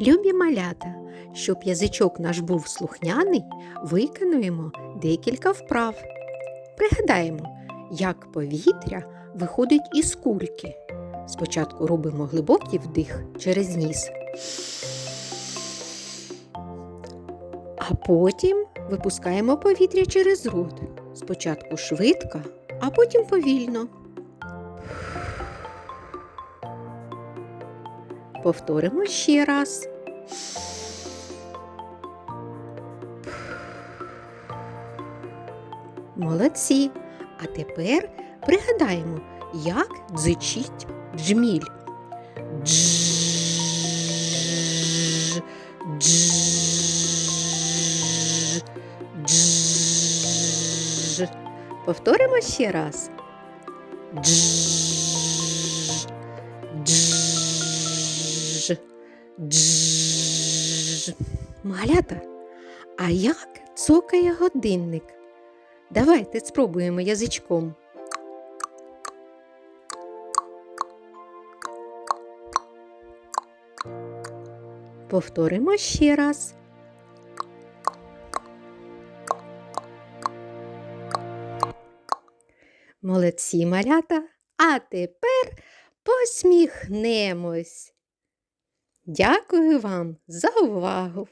Любі малята, щоб язичок наш був слухняний, виконуємо декілька вправ. Пригадаємо, як повітря виходить із кульки. Спочатку робимо глибокий вдих через ніс, а потім випускаємо повітря через рот. Спочатку швидко, а потім повільно. Повторимо ще раз. Молодці. А тепер пригадаємо, як дзичить джміль. Дж, дж, дж. Повторимо ще раз. Дж, дж. Малята, а як цокає годинник? Давайте спробуємо язичком. Повторимо ще раз. Молодці малята, а тепер посміхнемось. Дякую вам за увагу!